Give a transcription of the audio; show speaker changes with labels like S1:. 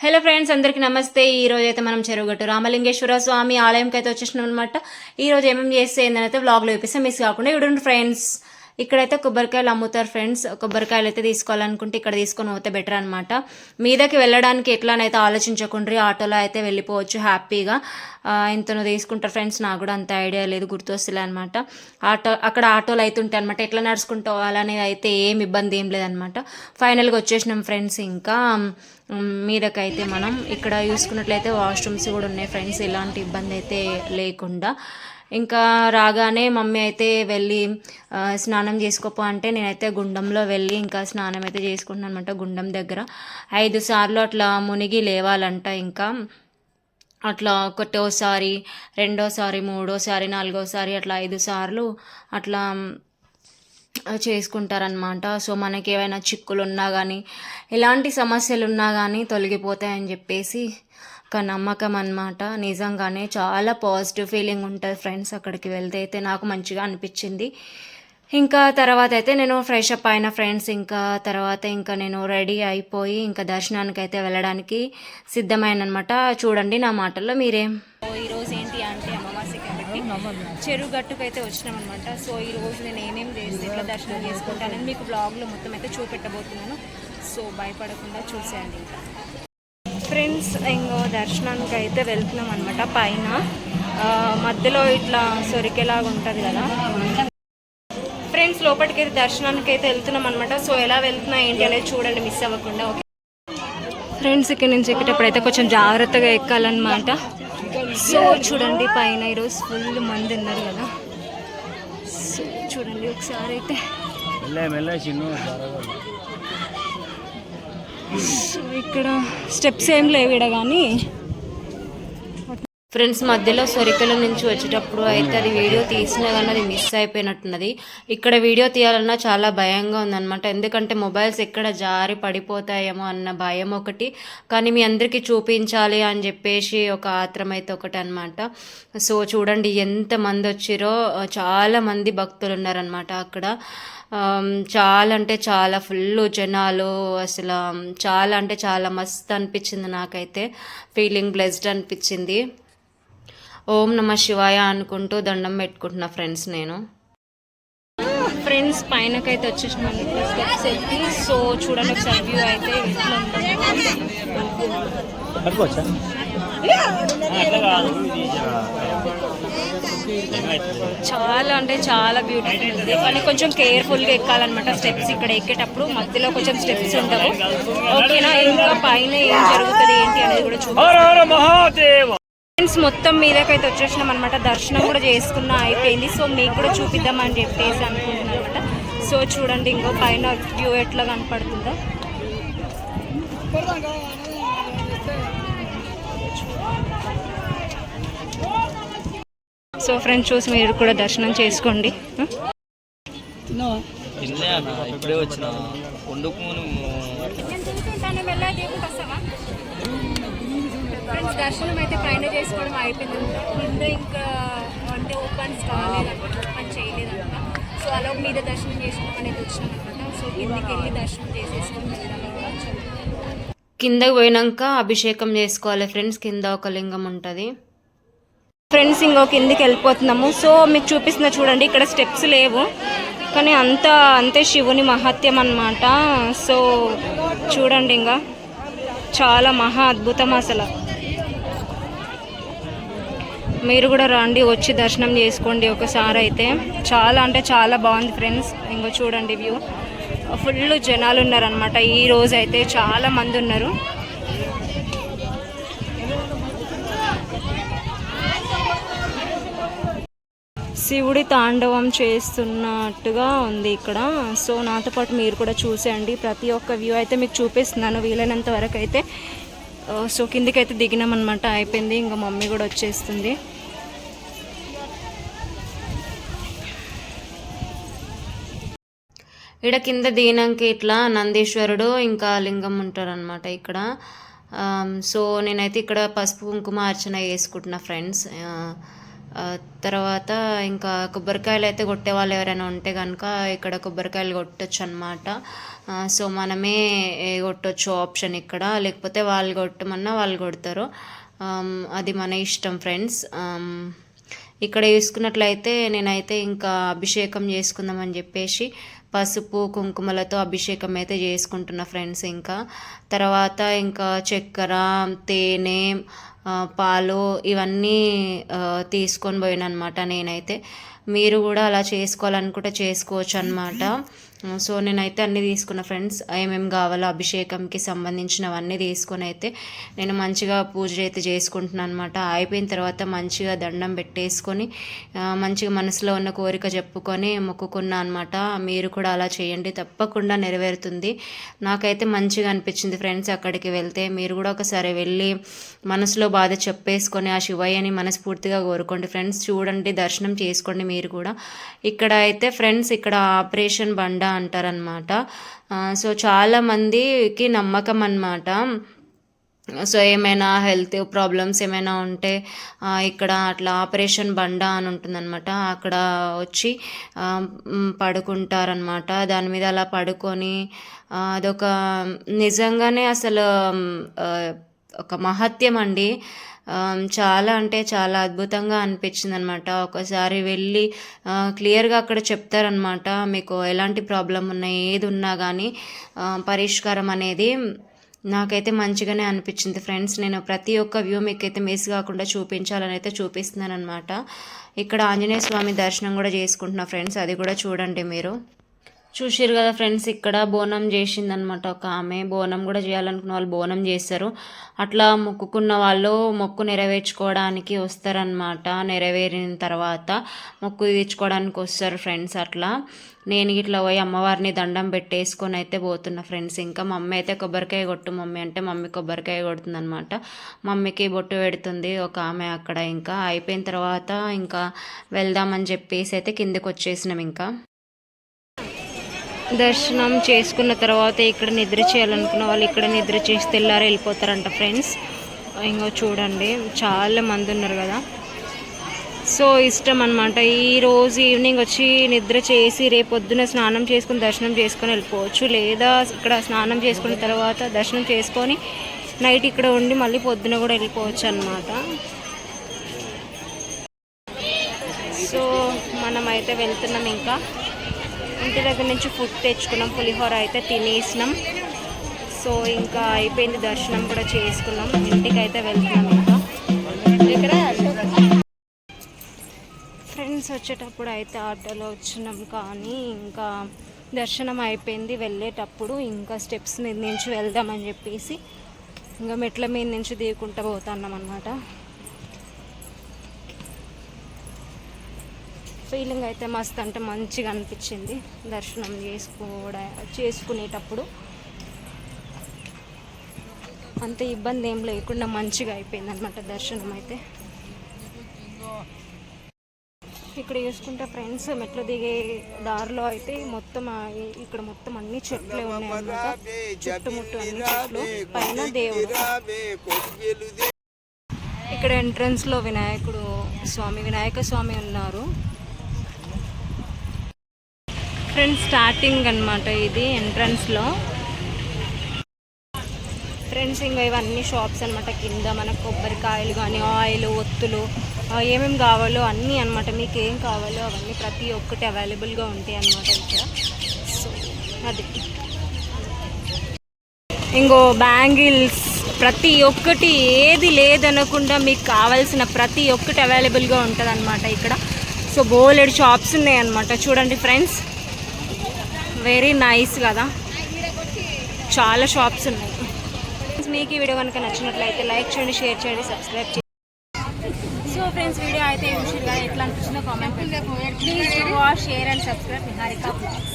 S1: Hello friends అందరికీ నమస్తే. ఈ రోజు అయితే మనం చెరువుగట్టు రామలింగేశ్వర స్వామి ఆలయంకి అయితే వచ్చేసినాం అనమాట ఈ రోజు ఏమేమి చేస్తే ఏంటనైతే వ్లాగ్లో చూపిస్తే. మిస్ కాకుండా ఇవిడండి ఫ్రెండ్స్. ఇక్కడైతే కొబ్బరికాయలు అమ్ముతారు ఫ్రెండ్స్. కొబ్బరికాయలు అయితే తీసుకోవాలనుకుంటే ఇక్కడ తీసుకొని పోతే బెటర్ అనమాట మీదకి వెళ్ళడానికి ఎట్లానైతే ఆలోచించకుండా ఆటోలో అయితే వెళ్ళిపోవచ్చు హ్యాపీగా. ఇంతను తీసుకుంటారు ఫ్రెండ్స్. నాకు కూడా అంత ఐడియా లేదు గుర్తొస్తులే అనమాట ఆటో అక్కడ ఆటోలు అయితే ఉంటాయి అనమాట ఎట్లా నడుచుకుంటూ పోవాలనేది అయితే ఏం ఇబ్బంది ఏం లేదనమాట ఫైనల్గా వచ్చేసినాం ఫ్రెండ్స్ ఇంకా. మీరకైతే మనం ఇక్కడ చూసుకున్నట్లయితే వాష్రూమ్స్ కూడా ఉన్నాయి ఫ్రెండ్స్ ఎలాంటి ఇబ్బంది అయితే లేకుండా. ఇంకా రాగానే మమ్మీ అయితే వెళ్ళి స్నానం చేసుకోపో అంటే నేనైతే గుండంలో వెళ్ళి ఇంకా స్నానం అయితే చేసుకుంటున్నాను అనమాట గుండం దగ్గర. ఐదు సార్లు అట్లా మునిగి లేవాలంట ఇంకా. అట్లా ఒకటోసారి రెండోసారి మూడోసారి నాలుగోసారి అట్లా ఐదు సార్లు అట్లా చేసుకుంటారనమాట సో మనకి ఏమైనా చిక్కులు ఉన్నా కానీ ఎలాంటి సమస్యలు ఉన్నా కానీ తొలగిపోతాయని చెప్పేసి ఒక నమ్మకం అనమాట నిజంగానే చాలా పాజిటివ్ ఫీలింగ్ ఉంటుంది ఫ్రెండ్స్ అక్కడికి వెళ్తే. అయితే నాకు మంచిగా అనిపించింది. ఇంకా తర్వాత అయితే నేను ఫ్రెష్ అప్ అయిన ఫ్రెండ్స్ ఇంకా తర్వాత ఇంకా నేను రెడీ అయిపోయి ఇంకా దర్శనానికి అయితే వెళ్ళడానికి సిద్ధమైన అనమాట చూడండి నా మాటల్లో మీరేం? ఈరోజు చెరువు గట్టుకు అయితే వచ్చినాం అనమాట సో ఈ రోజు నేను ఏమేమి చేసి ఎట్లా దర్శనం చేసుకుంటానని మీకు బ్లాగ్లో మొత్తం అయితే చూపెట్టబోతున్నాను. సో భయపడకుండా చూసేయండి ఇంకా. ఫ్రెండ్స్ ఇంకో దర్శనానికి అయితే వెళ్తున్నాం అనమాట పైన మధ్యలో ఇట్లా సొరికేలాగా ఉంటుంది కదా. ఫ్రెండ్స్ లోపలికి అయితే దర్శనానికి అయితే వెళ్తున్నాం అనమాట సో ఎలా వెళ్తున్నా ఏంటి అనేది చూడండి మిస్ అవ్వకుండా ఓకే? ఫ్రెండ్స్ ఇక్కడ నుంచి ఎక్కేటప్పుడు అయితే కొంచెం జాగ్రత్తగా ఎక్కాలన్నమాట. సో చూడండి పైన ఈరోజు ఫుల్ మంది ఉన్నారు కదా. సో చూడండి ఒకసారి అయితే. సో ఇక్కడ స్టెప్స్ ఏం లేవు ఇక్కడ కానీ. ఫ్రెండ్స్ మధ్యలో సొరికల నుంచి వచ్చేటప్పుడు అయితే అది వీడియో తీసినా కానీ అది మిస్ అయిపోయినట్టున్నది. ఇక్కడ వీడియో తీయాలన్నా చాలా భయంగా ఉందన్నమాట. ఎందుకంటే మొబైల్స్ ఎక్కడ జారి పడిపోతాయేమో అన్న భయం ఒకటి. కానీ మీ అందరికీ చూపించాలి అని చెప్పేసి ఒక ఆత్రం అయితే ఒకటి అనమాట సో చూడండి ఎంత మంది వచ్చిరో చాలామంది భక్తులు ఉన్నారనమాట అక్కడ. చాలా అంటే చాలా ఫుల్ జనాలు అసలు చాలా అంటే చాలా మస్త్ అనిపించింది నాకైతే. ఫీలింగ్ బ్లెస్డ్ అనిపించింది. ఓం నమ శివాయ అనుకుంటూ దండం పెట్టుకుంటున్నా ఫ్రెండ్స్ నేను. ఫ్రెండ్స్ పైనకైతే వచ్చేసినాను స్టెప్స్ ఎక్కి సో చూడండి ఒకసారి వ్యూ అయితే చాలా అంటే చాలా బ్యూటిఫుల్ ఉంది. కానీ కొంచెం కేర్ఫుల్గా ఎక్కాలన్నమాట స్టెప్స్ ఇక్కడ ఎక్కేటప్పుడు. మధ్యలో కొంచెం స్టెప్స్ ఉండవు. ఓకేనా ఇంకా పైన ఏం జరుగుతుంది ఏంటి అనేది కూడా చూద్దాం
S2: హర హర మహాదేవ!
S1: ఫ్రెండ్స్ మొత్తం మీదకైతే వచ్చేసినాం అనమాట దర్శనం కూడా చేసుకున్న అయిపోయింది. సో మీకు కూడా చూపిద్దామని చెప్పేసి అనుకుంటున్నాను అనమాట సో చూడండి ఇంకో పైన వ్యూ ఎట్లా కనపడుతుందో. సో ఫ్రెండ్స్ చూసి మీరు కూడా దర్శనం చేసుకోండి.
S2: ఇప్పుడే వచ్చిన. వండుకు
S1: ఫ్రెండ్స్ దర్శనం అయితే పైన చేసుకోవడం అయిపోయింది. కింద ఇంకా అంటే ఓపెన్స్ కాలేదన్నమాట ఓపెన్ చేయలేదన్నమాట. సో అలా మీద దర్శనం చేసుకోవడం అనేది వచ్చినాం అనమాట సో కిందకి వెళ్ళి దర్శనం చేసేసుకుని కిందకి పోయినాక అభిషేకం చేసుకోవాలి ఫ్రెండ్స్. కింద ఒక లింగం ఉంటుంది. ఫ్రెండ్స్ ఇంకో కిందికి వెళ్ళిపోతున్నాము. సో మీకు చూపిస్తున్నా చూడండి ఇక్కడ స్టెప్స్ లేవు. కానీ అంత అంతే శివుని మహత్యం అన్నమాట. సో చూడండి ఇంకా. చాలా మహా అద్భుతం అసలు. మీరు కూడా రండి వచ్చి దర్శనం చేసుకోండి ఒకసారి అయితే. చాలా అంటే చాలా బాగుంది ఫ్రెండ్స్. ఇంకో చూడండి వ్యూ. ఫుల్ జనాలు ఉన్నారనమాట ఈ రోజు అయితే చాలా మంది ఉన్నారు. శివుడి తాండవం చేస్తున్నట్టుగా ఉంది ఇక్కడ. సో నాతో పాటు మీరు కూడా చూసేయండి. ప్రతి ఒక్క వ్యూ అయితే మీకు చూపిస్తున్నాను. వీలైనంత వరకు అయితే సో కిందికి అయితే దిగినామన్నమాట. అయిపోయింది. ఇంకా మమ్మీ కూడా వచ్చేస్తుంది. ఇక్కడ కింద దిగినాక ఇట్లా నందీశ్వరుడు ఇంకా లింగం ఉంటారనమాట ఇక్కడ. సో నేనైతే ఇక్కడ పసుపు కుంకుమ అర్చన చేసుకుంటున్నా ఫ్రెండ్స్. తర్వాత ఇంకా కొబ్బరికాయలు అయితే కొట్టే వాళ్ళు ఎవరైనా ఉంటే కనుక ఇక్కడ కొబ్బరికాయలు కొట్టచ్చు అనమాట సో మనమే కొట్టచ్చు ఆప్షన్ ఇక్కడ. లేకపోతే వాళ్ళు కొట్టమన్నా వాళ్ళు కొడతారు. అది మన ఇష్టం ఫ్రెండ్స్. ఇక్కడ చూసుకున్నట్లయితే నేనైతే ఇంకా అభిషేకం చేసుకుందామని చెప్పేసి పసుపు కుంకుమలతో అభిషేకం అయితే చేసుకుంటున్నా ఫ్రెండ్స్ ఇంకా. తర్వాత ఇంకా చక్కెర తేనె పాలు ఇవన్నీ తీసుకొని పోయాను అనమాట నేనైతే. మీరు కూడా అలా చేసుకోవాలనుకుంటే చేసుకోవచ్చు అనమాట సో నేనైతే అన్నీ తీసుకున్న ఫ్రెండ్స్ ఏమేమి కావాలో అభిషేకంకి సంబంధించినవన్నీ తీసుకొని అయితే నేను మంచిగా పూజ అయితే చేసుకుంటున్నాను అనమాట అయిపోయిన తర్వాత మంచిగా దండం పెట్టేసుకొని మంచిగా మనసులో ఉన్న కోరిక చెప్పుకొని మొక్కుకున్నా అనమాట మీరు కూడా అలా చేయండి తప్పకుండా నెరవేరుతుంది. నాకైతే మంచిగా అనిపించింది ఫ్రెండ్స్ అక్కడికి వెళ్తే. మీరు కూడా ఒకసారి వెళ్ళి మనసులో బాధ చెప్పేసుకొని ఆ శివయ్యని మనస్ఫూర్తిగా కోరుకోండి ఫ్రెండ్స్. చూడండి దర్శనం చేసుకోండి మీరు కూడా. ఇక్కడ అయితే ఫ్రెండ్స్ ఇక్కడ ఆపరేషన్ బండ అంటారనమాట సో చాలా మందికి నమ్మకం అన్నమాట. సో ఏమైనా హెల్త్ ప్రాబ్లమ్స్ ఏమైనా ఉంటే ఇక్కడ అట్లా ఆపరేషన్ బండ అని ఉంటుందన్నమాట. అక్కడ వచ్చి పడుకుంటారనమాట దాని మీద అలా పడుకొని అదొక నిజంగానే అసలు ఒక మహత్యం అండి. చాలా అంటే చాలా అద్భుతంగా అనిపించింది అనమాట ఒకసారి వెళ్ళి క్లియర్గా అక్కడ చెప్తారనమాట మీకు ఎలాంటి ప్రాబ్లం ఉన్నా ఏది ఉన్నా కానీ పరిష్కారం అనేది నాకైతే మంచిగానే అనిపించింది ఫ్రెండ్స్. నేను ప్రతి ఒక్క వ్యూ మీకైతే మిస్ కాకుండా చూపించాలని అయితే చూపిస్తున్నాను అనమాట ఇక్కడ ఆంజనేయ స్వామి దర్శనం కూడా చేసుకుంటున్నా ఫ్రెండ్స్ అది కూడా చూడండి మీరు. చూసారు కదా ఫ్రెండ్స్ ఇక్కడ బోనం చేసిందనమాట ఒక ఆమె బోనం కూడా చేయాలనుకున్న వాళ్ళు బోనం చేస్తారు. అట్లా మొక్కుకున్న వాళ్ళు మొక్కు నెరవేర్చుకోవడానికి వస్తారనమాట నెరవేరిన తర్వాత మొక్కు తీర్చుకోవడానికి వస్తారు ఫ్రెండ్స్ అట్లా. నేను ఇట్లా పోయి అమ్మవారిని దండం పెట్టేసుకొని అయితే పోతున్నా ఫ్రెండ్స్. ఇంకా మమ్మీ అయితే కొబ్బరికాయ కొట్టు మమ్మీ అంటే మమ్మీ కొబ్బరికాయ కొడుతుంది అనమాట మమ్మీకి బొట్టు పెడుతుంది ఒక ఆమె అక్కడ. ఇంకా అయిపోయిన తర్వాత ఇంకా వెళ్దామని చెప్పేసి అయితే కిందకి వచ్చేసినాం ఇంకా. దర్శనం చేసుకున్న తర్వాత ఇక్కడ నిద్ర చేయాలనుకున్న వాళ్ళు ఇక్కడ నిద్ర చేసి తెల్లారి వెళ్ళిపోతారంట ఫ్రెండ్స్. ఇంకో చూడండి చాలా మంది ఉన్నారు కదా. సో ఇష్టం అనమాట ఈ రోజు ఈవినింగ్ వచ్చి నిద్ర చేసి రేపు పొద్దున స్నానం చేసుకుని దర్శనం చేసుకొని వెళ్ళిపోవచ్చు. లేదా ఇక్కడ స్నానం చేసుకున్న తర్వాత దర్శనం చేసుకొని నైట్ ఇక్కడ ఉండి మళ్ళీ పొద్దున కూడా వెళ్ళిపోవచ్చు అనమాట సో మనమైతే వెళ్తున్నాం ఇంకా. ఇంటి దగ్గర నుంచి ఫుడ్ తెచ్చుకున్నాం. పులిహోర అయితే తినేసినాం. సో ఇంకా అయిపోయింది దర్శనం కూడా చేసుకున్నాం. ఇంటికి అయితే వెళ్తున్నాం ఇంకా. ఫ్రెండ్స్ వచ్చేటప్పుడు అయితే ఆటోలో వచ్చినాం కానీ ఇంకా దర్శనం అయిపోయింది. వెళ్ళేటప్పుడు ఇంకా స్టెప్స్ మీద నుంచి వెళ్దామని చెప్పేసి ఇంకా మెట్ల మీద నుంచి దిగుకుంటూ పోతున్నాం అనమాట ఫీలింగ్ అయితే మస్తు అంటే మంచిగా అనిపించింది. దర్శనం చేసుకోవడం చేసుకునేటప్పుడు. అంత ఇబ్బంది ఏం లేకుండా మంచిగా అయిపోయింది అనమాట దర్శనం అయితే. ఇక్కడ చూసుకుంటే ఫ్రెండ్స్ మెట్లు దిగే దారిలో అయితే మొత్తం ఇక్కడ మొత్తం అన్ని చెట్లే ఉన్నాయి చుట్టుముట్టు అన్ని చెట్లు. పైన దేవుడు. ఇక్కడ ఎంట్రన్స్లో వినాయకుడు స్వామి వినాయక స్వామి ఉన్నారు. ఫ్రెండ్స్ స్టార్టింగ్ అన్నమాట ఇది ఎంట్రన్స్లో. ఫ్రెండ్స్ ఇంకా ఇవన్నీ షాప్స్ అనమాట కింద మనకు కొబ్బరికాయలు కానీ ఆయిల్ ఒత్తులు ఏమేమి కావాలో అన్నీ అనమాట మీకు ఏం కావాలో అవన్నీ ప్రతి ఒక్కటి అవైలబుల్గా ఉంటాయి అన్నమాట ఇక్కడ. సో అది. ఇంకో బ్యాంగిల్స్ ప్రతి ఒక్కటి ఏది లేదనకుండా మీకు కావాల్సిన ప్రతి ఒక్కటి అవైలబుల్గా ఉంటుంది అనమాట ఇక్కడ. సో బోలెడ్ షాప్స్ ఉన్నాయి అనమాట చూడండి ఫ్రెండ్స్ వెరీ నైస్ కదా. చాలా షాప్స్ ఉన్నాయి. మీకు ఈ వీడియో కనుక నచ్చినట్లయితే లైక్ చేయండి షేర్ చేయండి సబ్స్క్రైబ్ చేయండి. సో ఫ్రెండ్స్ వీడియో అయితే ఎట్లా అనిపించిందో comment please wash share and subscribe Niharika blogs